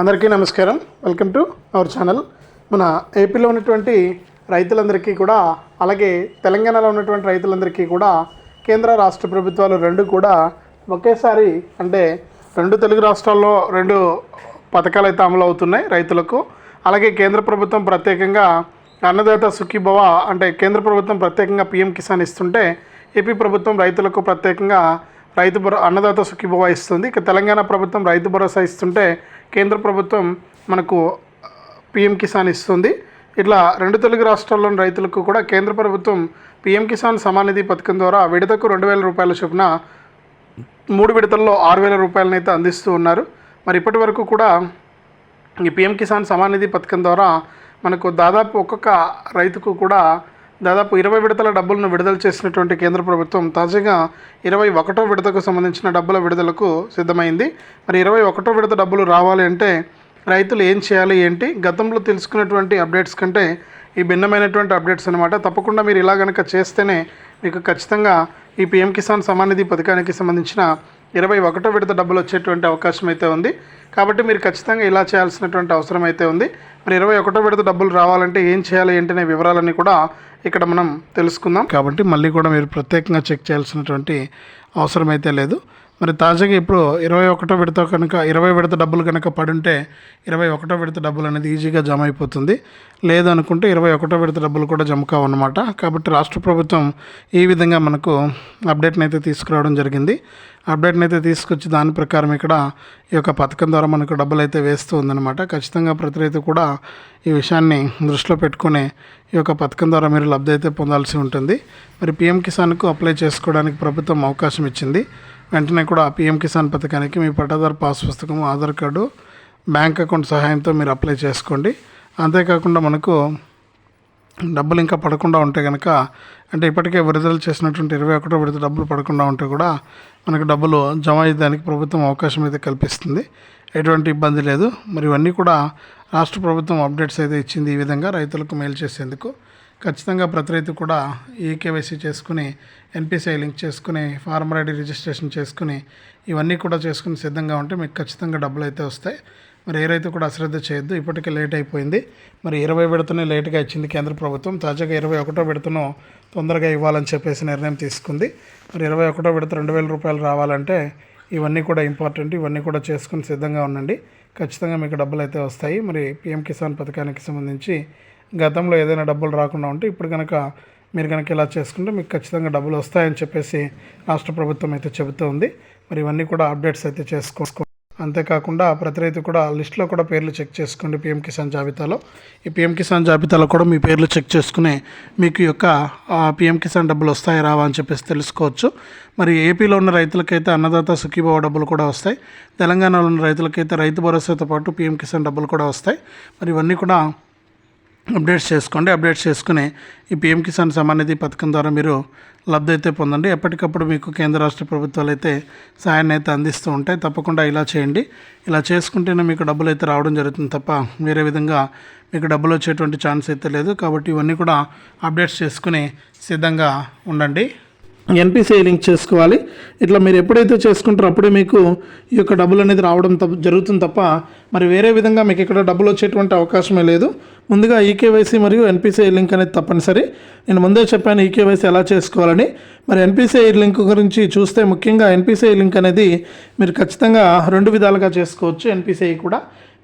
అందరికీ నమస్కారం. Welcome to our channel. మన ఏపీలో ఉన్నటువంటి రైతులందరికీ కూడా అలాగే తెలంగాణలో ఉన్నటువంటి రైతులందరికీ కూడా కేంద్ర రాష్ట్ర ప్రభుత్వాలు రెండు కూడా ఒకేసారి అంటే రెండు తెలుగు రాష్ట్రాల్లో రెండు పథకాలు అయితే అమలు అవుతున్నాయి రైతులకు. అలాగే కేంద్ర ప్రభుత్వం ప్రత్యేకంగా అన్నదాత సుఖీభవ అంటే కేంద్ర ప్రభుత్వం ప్రత్యేకంగా పిఎం కిసాన్ ఇస్తుంటే ఏపీ ప్రభుత్వం రైతులకు ప్రత్యేకంగా రైతు భరో అన్నదాత సుఖీభవ ఇస్తుంది. ఇక తెలంగాణ ప్రభుత్వం రైతు భరోసా ఇస్తుంటే కేంద్ర ప్రభుత్వం మనకు పిఎం కిసాన్ ఇస్తుంది. ఇట్లా రెండు తెలుగు రాష్ట్రాల్లోని రైతులకు కూడా కేంద్ర ప్రభుత్వం పిఎం కిసాన్ సమానిధి పథకం ద్వారా విడతకు రెండు వేల రూపాయల చొప్పున మూడు విడతల్లో ఆరు వేల రూపాయలనైతే అందిస్తూ ఉన్నారు. మరి ఇప్పటి వరకు కూడా ఈ పిఎం కిసాన్ సమానిధి పథకం ద్వారా మనకు దాదాపు ఒక్కొక్క రైతుకు కూడా దాదాపు ఇరవై విడతల డబ్బులను విడుదల చేసినటువంటి కేంద్ర ప్రభుత్వం తాజాగా ఇరవై ఒకటో విడతకు సంబంధించిన డబ్బుల విడుదలకు సిద్ధమైంది. మరి ఇరవై ఒకటో విడత డబ్బులు రావాలి అంటే రైతులు ఏం చేయాలి ఏంటి? గతంలో తెలుసుకున్నటువంటి అప్డేట్స్ కంటే ఈ భిన్నమైనటువంటి అప్డేట్స్ అనమాట తప్పకుండా మీరు ఇలా కనుక చేస్తేనే మీకు ఖచ్చితంగా ఈ పిఎం కిసాన్ సమానిధి పథకానికి సంబంధించిన ఇరవై ఒకటో విడత డబ్బులు వచ్చేటువంటి అవకాశం అయితే ఉంది. కాబట్టి మీరు ఖచ్చితంగా ఇలా చేయాల్సినటువంటి అవసరం అయితే ఉంది. మరి ఇరవై ఒకటో విడత డబ్బులు రావాలంటే ఏం చేయాలి ఏంటనే వివరాలన్నీ కూడా ఇక్కడ మనం తెలుసుకుందాం. కాబట్టి మళ్ళీ కూడా మీరు ప్రత్యేకంగా చెక్ చేయాల్సినటువంటి అవసరం అయితే లేదు. మరి తాజాగా ఇప్పుడు ఇరవై ఒకటో విడత కనుక ఇరవై విడత డబ్బులు కనుక పడుంటే ఇరవై ఒకటో విడత డబ్బులు అనేది ఈజీగా జమ అయిపోతుంది. లేదనుకుంటే ఇరవై ఒకటో విడత డబ్బులు కూడా జమ కావన్నమాట. కాబట్టి రాష్ట్ర ప్రభుత్వం ఈ విధంగా మనకు అప్డేట్ని అయితే తీసుకురావడం జరిగింది. అప్డేట్ని అయితే తీసుకొచ్చి దాని ప్రకారం ఇక్కడ ఈ యొక్క పథకం ద్వారా మనకు డబ్బులు అయితే వేస్తూ ఉందన్నమాట. ఖచ్చితంగా ప్రతి రైతు కూడా ఈ విషయాన్ని దృష్టిలో పెట్టుకుని ఈ యొక్క పథకం ద్వారా మీరు లబ్ధి అయితే పొందాల్సి ఉంటుంది. మరి పిఎం కిసాన్కు అప్లై చేసుకోవడానికి ప్రభుత్వం అవకాశం ఇచ్చింది. వెంటనే కూడా పిఎం కిసాన్ పథకానికి మీ పట్టాదారు పాస్ పుస్తకం ఆధార్ కార్డు బ్యాంక్ అకౌంట్ సహాయంతో మీరు అప్లై చేసుకోండి. అంతేకాకుండా మనకు డబ్బులు ఇంకా పడకుండా ఉంటే కనుక అంటే ఇప్పటికే విడుదల చేసినటువంటి ఇరవై ఒకటో విడత డబ్బులు పడకుండా ఉంటే కూడా మనకు డబ్బులు జమ అయ్యేదానికి ప్రభుత్వం అవకాశం అయితే కల్పిస్తుంది. ఎటువంటి ఇబ్బంది లేదు. మరి ఇవన్నీ కూడా రాష్ట్ర ప్రభుత్వం అప్డేట్స్ అయితే ఇచ్చింది ఈ విధంగా రైతులకు మేలు చేసేందుకు. ఖచ్చితంగా ప్రతి రైతు కూడా ఈకేవైసీ చేసుకుని ఎన్పిసిఐ లింక్ చేసుకుని ఫార్మర్ ఐడి రిజిస్ట్రేషన్ చేసుకుని ఇవన్నీ కూడా చేసుకుని సిద్ధంగా ఉంటే మీకు ఖచ్చితంగా డబ్బులు అయితే వస్తాయి. మరి ఏ రైతు కూడా అశ్రద్ధ చేయొద్దు. ఇప్పటికే లేట్ అయిపోయింది. మరి ఇరవై విడతనే లేట్గా ఇచ్చింది కేంద్ర ప్రభుత్వం. తాజాగా ఇరవై ఒకటో విడతను తొందరగా ఇవ్వాలని చెప్పేసి నిర్ణయం తీసుకుంది. మరి ఇరవై ఒకటో విడత రెండు వేల రూపాయలు రావాలంటే ఇవన్నీ కూడా ఇంపార్టెంట్. ఇవన్నీ కూడా చేసుకుని సిద్ధంగా ఉండండి. ఖచ్చితంగా మీకు డబ్బులు అయితే వస్తాయి. మరి పిఎం కిసాన్ పథకానికి సంబంధించి గతంలో ఏదైనా డబ్బులు రాకుండా ఉంటే ఇప్పుడు కనుక మీరు కనుక ఇలా చేసుకుంటే మీకు ఖచ్చితంగా డబ్బులు వస్తాయని చెప్పేసి రాష్ట్ర ప్రభుత్వం అయితే చెబుతోంది మరి ఇవన్నీ కూడా అప్డేట్స్ అయితే చేసుకో అంతేకాకుండా ప్రతి రైతు కూడా లిస్ట్లో కూడా పేర్లు చెక్ చేసుకోండి పిఎం కిసాన్ జాబితాలో. ఈ పిఎం కిసాన్ జాబితాలో కూడా మీ పేర్లు చెక్ చేసుకుని మీకు యొక్క పిఎం కిసాన్ డబ్బులు వస్తాయి రావా అని చెప్పేసి తెలుసుకోవచ్చు. మరి ఏపీలో ఉన్న రైతులకైతే అన్నదాత సుఖీభావ డబ్బులు కూడా వస్తాయి. తెలంగాణలో ఉన్న రైతులకైతే రైతు భరోసాతో పాటు పిఎం కిసాన్ డబ్బులు కూడా వస్తాయి. మరి ఇవన్నీ కూడా అప్డేట్స్ చేసుకోండి. అప్డేట్స్ చేసుకుని ఈ పిఎం కిసాన్ సమాన్ నిధి పథకం ద్వారా మీరు లబ్ధి అయితే పొందండి. ఎప్పటికప్పుడు మీకు కేంద్ర రాష్ట్ర ప్రభుత్వాలు అయితే సాయాన్ని అయితే అందిస్తూ ఉంటాయి. తప్పకుండా ఇలా చేయండి. ఇలా చేసుకుంటేనే మీకు డబ్బులు అయితే రావడం జరుగుతుంది తప్ప వేరే విధంగా మీకు డబ్బులు వచ్చేటువంటి ఛాన్స్ అయితే లేదు. కాబట్టి ఇవన్నీ కూడా అప్డేట్స్ చేసుకుని సిద్ధంగా ఉండండి. ఎన్పిసిఐ లింక్ చేసుకోవాలి. ఇట్లా మీరు ఎప్పుడైతే చేసుకుంటారో అప్పుడే మీకు ఈ యొక్క డబ్బులు అనేది రావడం తప్ప జరుగుతుంది తప్ప మరి వేరే విధంగా మీకు ఇక్కడ డబ్బులు వచ్చేటువంటి అవకాశమే లేదు. ముందుగా ఈకేవైసీ మరియు ఎన్పిసిఐ లింక్ అనేది తప్పనిసరి. నేను ముందే చెప్పాను ఈకేవైసీ ఎలా చేసుకోవాలని. మరి ఎన్పిసిఐ లింక్ గురించి చూస్తే ముఖ్యంగా ఎన్పిసిఐ లింక్ అనేది మీరు ఖచ్చితంగా రెండు విధాలుగా చేసుకోవచ్చు ఎన్పిసిఐ కూడా.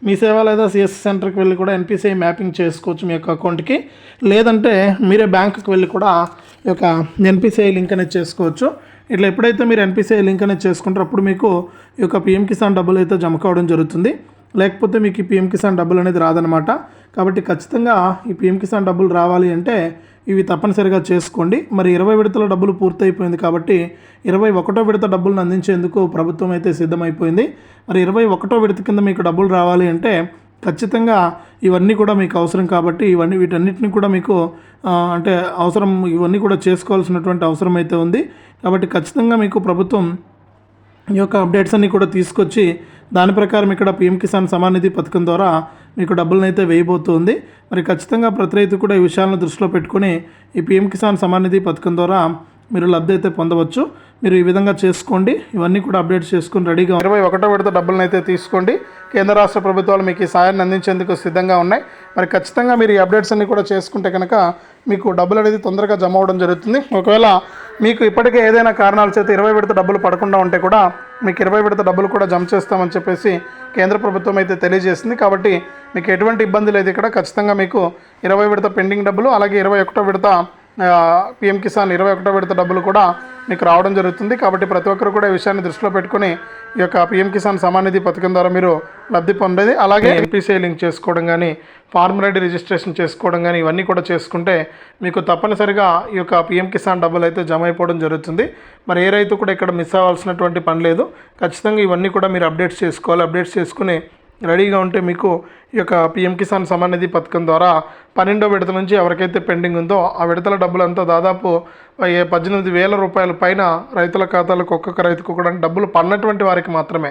మీ సేవ లేదా సిఎస్ సెంటర్కి వెళ్ళి కూడా ఎన్పిసిఐ మ్యాపింగ్ చేసుకోవచ్చు మీ యొక్క అకౌంట్కి. లేదంటే మీరే బ్యాంకుకి వెళ్ళి కూడా ఈ యొక్క ఎన్పిసిఐ లింక్ అనేది చేసుకోవచ్చు. ఇట్లా ఎప్పుడైతే మీరు ఎన్పిసిఐ లింక్ అనేది చేసుకుంటారో అప్పుడు మీకు ఈ యొక్క పిఎం కిసాన్ డబ్బులు అయితే జమ కావడం జరుగుతుంది. లేకపోతే మీకు ఈ పిఎం కిసాన్ డబ్బులు అనేది రాదనమాట కాబట్టి ఖచ్చితంగా ఈ పిఎం కిసాన్ డబ్బులు రావాలి అంటే ఇవి తప్పనిసరిగా చేసుకోండి. మరి ఇరవై విడతల డబ్బులు పూర్తయిపోయింది కాబట్టి ఇరవై ఒకటో విడత డబ్బులను అందించేందుకు ప్రభుత్వం అయితే సిద్ధమైపోయింది. మరి ఇరవై ఒకటో విడత కింద మీకు డబ్బులు రావాలి అంటే ఖచ్చితంగా ఇవన్నీ కూడా మీకు అవసరం కాబట్టి ఇవన్నీ వీటన్నిటిని కూడా మీకు అంటే అవసరం ఇవన్నీ కూడా చేసుకోవాల్సినటువంటి అవసరం అయితే ఉంది. కాబట్టి ఖచ్చితంగా మీకు ప్రభుత్వం ఈ యొక్క అప్డేట్స్ అన్నీ కూడా తీసుకొచ్చి దాని ప్రకారం ఇక్కడ పిఎం కిసాన్ సమాన్ నిధి పథకం ద్వారా మీకు డబ్బులను అయితే వేయబోతుంది. మరి ఖచ్చితంగా ప్రతి రైతు కూడా ఈ విషయాలను దృష్టిలో పెట్టుకుని ఈ పిఎం కిసాన్ సమాన్ నిధి పథకం ద్వారా మీరు లబ్ధి అయితే పొందవచ్చు. మీరు ఈ విధంగా చేసుకోండి. ఇవన్నీ కూడా అప్డేట్ చేసుకుని రెడీగా ఇరవై ఒకటో విడత డబ్బులను అయితే తీసుకోండి. కేంద్ర రాష్ట్ర ప్రభుత్వాలు మీకు ఈ సాయాన్ని అందించేందుకు సిద్ధంగా ఉన్నాయి. మరి ఖచ్చితంగా మీరు ఈ అప్డేట్స్ అన్ని కూడా చేసుకుంటే కనుక మీకు డబ్బులు అనేది తొందరగా జమ అవ్వడం జరుగుతుంది. ఒకవేళ మీకు ఇప్పటికే ఏదైనా కారణాల చేత ఇరవై విడత డబ్బులు పడకుండా ఉంటే కూడా మీకు ఇరవై విడత డబ్బులు కూడా జమ చేస్తామని చెప్పేసి కేంద్ర ప్రభుత్వం అయితే తెలియజేసింది. కాబట్టి మీకు ఎటువంటి ఇబ్బంది లేదు ఇక్కడ. ఖచ్చితంగా మీకు ఇరవై విడత పెండింగ్ డబ్బులు అలాగే ఇరవై ఒకటో విడత పిఎం కిసాన్ ఇరవై ఒకటో విడత డబ్బులు కూడా మీకు రావడం జరుగుతుంది. కాబట్టి ప్రతి ఒక్కరు కూడా ఈ విషయాన్ని దృష్టిలో పెట్టుకుని ఈ యొక్క పిఎం కిసాన్ సమాన్ నిధి పథకం ద్వారా మీరు లబ్ధి పొందేది అలాగే ఎన్పిసిఐ లింక్ చేసుకోవడం కానీ ఫార్మ్ రెడీ రిజిస్ట్రేషన్ చేసుకోవడం కానీ ఇవన్నీ కూడా చేసుకుంటే మీకు తప్పనిసరిగా ఈ యొక్క పిఎం కిసాన్ డబ్బులు అయితే జమ అయిపోవడం జరుగుతుంది. మరి ఏ రైతు కూడా ఇక్కడ మిస్ అవ్వాల్సినటువంటి పని లేదు. ఖచ్చితంగా ఇవన్నీ కూడా మీరు అప్డేట్స్ చేసుకోవాలి. అప్డేట్స్ చేసుకుని రెడీగా ఉంటే మీకు ఈ యొక్క పిఎం కిసాన్ సమాన్ నిధి పథకం ద్వారా పన్నెండో విడత నుంచి ఎవరికైతే పెండింగ్ ఉందో ఆ విడతల డబ్బులంతా దాదాపు పద్దెనిమిది వేల రూపాయల పైన రైతుల ఖాతాలకు ఒక్కొక్క రైతుకు కూడా డబ్బులు పన్నటువంటి వారికి మాత్రమే.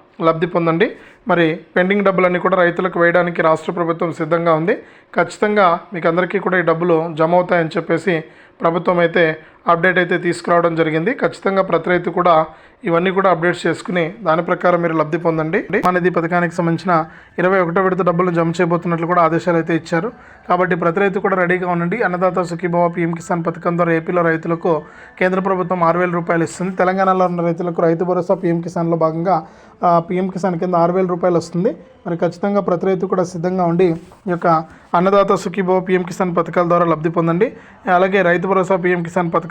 లబ్ధి పొందండి. మరి పెండింగ్ డబ్బులన్నీ కూడా రైతులకు వేయడానికి రాష్ట్ర ప్రభుత్వం సిద్ధంగా ఉంది. ఖచ్చితంగా మీకు అందరికీ కూడా ఈ డబ్బులు జమ అవుతాయని చెప్పేసి ప్రభుత్వం అయితే అప్డేట్ అయితే తీసుకురావడం జరిగింది. ఖచ్చితంగా ప్రతి రైతు కూడా ఇవన్నీ కూడా అప్డేట్స్ చేసుకుని దాని ప్రకారం మీరు లబ్ధి పొందండి. మనది పథకానికి సంబంధించిన ఇరవై ఒకటో విడత డబ్బులు జమ చేయబోతున్నట్లు కూడా ఆదేశాలు అయితే ఇచ్చారు. కాబట్టి ప్రతి రైతు కూడా రెడీగా ఉండండి. అన్నదాత సుఖీభావ పీఎం కిసాన్ పథకం ద్వారా ఏపీలో రైతులకు కేంద్ర ప్రభుత్వం ఆరు వేల రూపాయలు ఇస్తుంది. తెలంగాణలో ఉన్న రైతులకు రైతు భరోసా పీఎం కిసాన్లో భాగంగా పీఎం కిసాన్ కింద ఆరు వేల రూపాయలు వస్తుంది. మరి ఖచ్చితంగా ప్రతి రైతు కూడా సిద్ధంగా ఉండి ఈ యొక్క అన్నదాత సుఖీభావ పీఎం కిసాన్ పథకాల ద్వారా లబ్ధి పొందండి. అలాగే రైతు భరోసా పీఎం కిసాన్ పథకం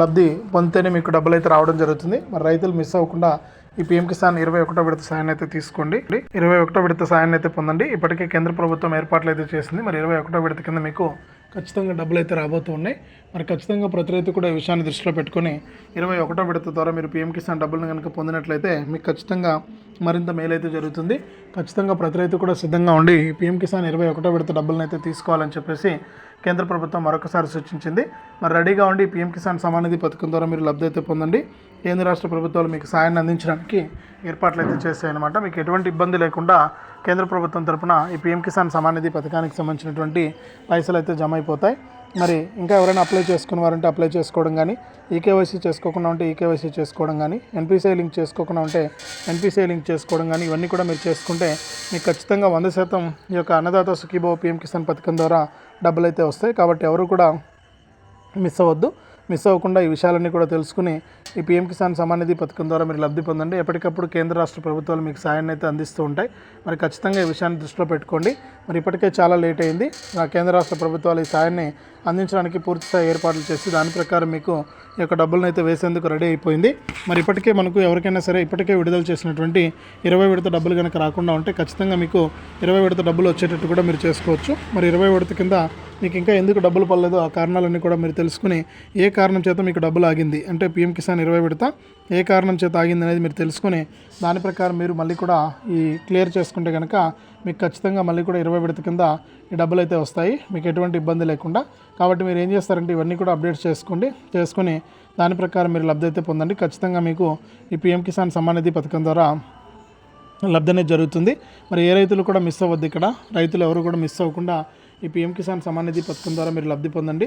లబ్ధి పొందితేనే మీకు డబ్బులు అయితే రావడం జరుగుతుంది. మరి రైతులు మిస్ అవ్వకుండా ఈ పీఎం కిసాన్ ఇరవై ఒకటో విడత సాయాన్ని అయితే తీసుకోండి. ఇరవై ఒకటో విడత సాయాన్ని అయితే పొందండి. ఇప్పటికే కేంద్ర ప్రభుత్వం ఏర్పాట్లు అయితే చేసింది. మరి ఇరవై ఒకటో విడత కింద మీకు ఖచ్చితంగా డబ్బులు అయితే రాబోతూ ఉన్నాయి. మరి ఖచ్చితంగా ప్రతి రైతు కూడా ఈ విషయాన్ని దృష్టిలో పెట్టుకొని ఇరవై ఒకటో విడత ద్వారా మీరు పీఎం కిసాన్ డబ్బులను కనుక పొందినట్లయితే మీకు ఖచ్చితంగా మరింత మేలైతే జరుగుతుంది. ఖచ్చితంగా ప్రతి రైతు కూడా సిద్ధంగా ఉండి ఈ పీఎం కిసాన్ ఇరవై ఒకటో విడత డబ్బులను అయితే తీసుకోవాలని చెప్పేసి కేంద్ర ప్రభుత్వం మరొకసారి సూచించింది. మరి రెడీగా ఉండి పీఎం కిసాన్ సమానిధి పథకం ద్వారా మీరు లబ్ధి అయితే పొందండి. కేంద్ర రాష్ట్ర ప్రభుత్వాలు మీకు సాయాన్ని అందించడానికి ఏర్పాట్లు అయితే చేశాయన్నమాట. మీకు ఎటువంటి ఇబ్బంది లేకుండా కేంద్ర ప్రభుత్వం తరఫున ఈ పీఎం కిసాన్ సమానిధి పథకానికి సంబంధించినటువంటి పైసలు అయితే జమ అయిపోతాయి. మరి ఇంకా ఎవరైనా అప్లై చేసుకున్న వారంటే అప్లై చేసుకోవడం కానీ ఈకేవైసీ చేసుకోకుండా ఉంటే ఈకేవైసీ చేసుకోవడం కానీ ఎన్పిసిఐ లింక్ చేసుకోకుండా ఉంటే ఎన్పిసిఐ లింక్ చేసుకోవడం కానీ ఇవన్నీ కూడా మీరు చేసుకుంటే మీకు ఖచ్చితంగా వంద శాతం ఈ యొక్క అన్నదాత సుఖీభావ పీఎం కిసాన్ పథకం ద్వారా డబ్బులు అయితే వస్తాయి. కాబట్టి ఎవరు కూడా మిస్ అవ్వద్దు. మిస్ అవ్వకుండా ఈ విషయాలన్నీ కూడా తెలుసుకుని ఈ పీఎం కిసాన్ సమాన్ నిధి పథకం ద్వారా మీరు లబ్ధి పొందండి. ఎప్పటికప్పుడు కేంద్ర రాష్ట్ర ప్రభుత్వాలు మీకు సాయాన్ని అయితే అందిస్తూ ఉంటాయి. మరి ఖచ్చితంగా ఈ విషయాన్ని దృష్టిలో పెట్టుకోండి. మరి ఇప్పటికే చాలా లేట్ అయింది. కేంద్ర రాష్ట్ర ప్రభుత్వాలు ఈ సాయాన్ని అందించడానికి పూర్తి స్థాయి ఏర్పాట్లు చేసి దాని ప్రకారం మీకు యొక్క డబ్బులను అయితే వేసేందుకు రెడీ అయిపోయింది. మరి ఇప్పటికే మనకు ఎవరికైనా సరే ఇప్పటికే విడుదల చేసినటువంటి ఇరవై విడత డబ్బులు కనుక రాకుండా ఉంటే ఖచ్చితంగా మీకు ఇరవై విడత డబ్బులు వచ్చేటట్టు కూడా మీరు చేసుకోవచ్చు. మరి ఇరవై విడత కింద మీకు ఇంకా ఎందుకు డబ్బులు పడలేదు? ఆ కారణాలన్నీ కూడా మీరు తెలుసుకుని ఏ కారణం చేత మీకు డబ్బులు ఆగింది? అంటే పీఎం కిసాన్ ఇరవై విడత ఏ కారణం చేత ఆగింది అనేది మీరు తెలుసుకుని దాని ప్రకారం మీరు మళ్ళీ కూడా ఈ క్లియర్ చేసుకుంటే కనుక మీకు ఖచ్చితంగా మళ్ళీ కూడా ఇరవై విడత కింద ఈ డబ్బులు అయితే వస్తాయి. మీకు ఎటువంటి ఇబ్బంది లేకుండా. కాబట్టి మీరు ఏం చేస్తారంటే ఇవన్నీ కూడా అప్డేట్ చేసుకోండి. చేసుకుని దాని ప్రకారం మీరు లబ్ధి అయితే పొందండి. ఖచ్చితంగా మీకు ఈ పిఎం కిసాన్ సమ్మాన్ నిధి పథకం ద్వారా లబ్ధి అనేది జరుగుతుంది. మరి ఏ రైతులు కూడా మిస్ అవ్వద్దు ఇక్కడ. రైతులు ఎవరు కూడా మిస్ అవ్వకుండా ఈ పీఎం కిసాన్ సమ్మాన్ నిధి పథకం ద్వారా మీరు లబ్ధి పొందండి.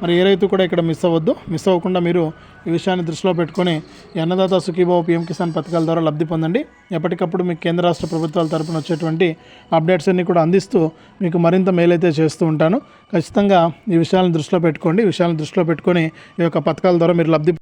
మరి ఏ రైతు కూడా ఇక్కడ మిస్ అవ్వద్దు. మిస్ అవ్వకుండా మీరు ఈ విషయాన్ని దృష్టిలో పెట్టుకొని అన్నదాత సుఖీభావ పీఎం కిసాన్ పథకాల ద్వారా లబ్ధి పొందండి. ఎప్పటికప్పుడు మీకు కేంద్ర రాష్ట్ర ప్రభుత్వాల తరపున వచ్చేటువంటి అప్డేట్స్ అన్ని కూడా అందిస్తూ మీకు మరింత మేలైతే చేస్తూ ఉంటాను. ఖచ్చితంగా ఈ విషయాలను దృష్టిలో పెట్టుకోండి. ఈ విషయాలను దృష్టిలో పెట్టుకొని ఈ యొక్క పథకాల ద్వారా మీరు లబ్ధి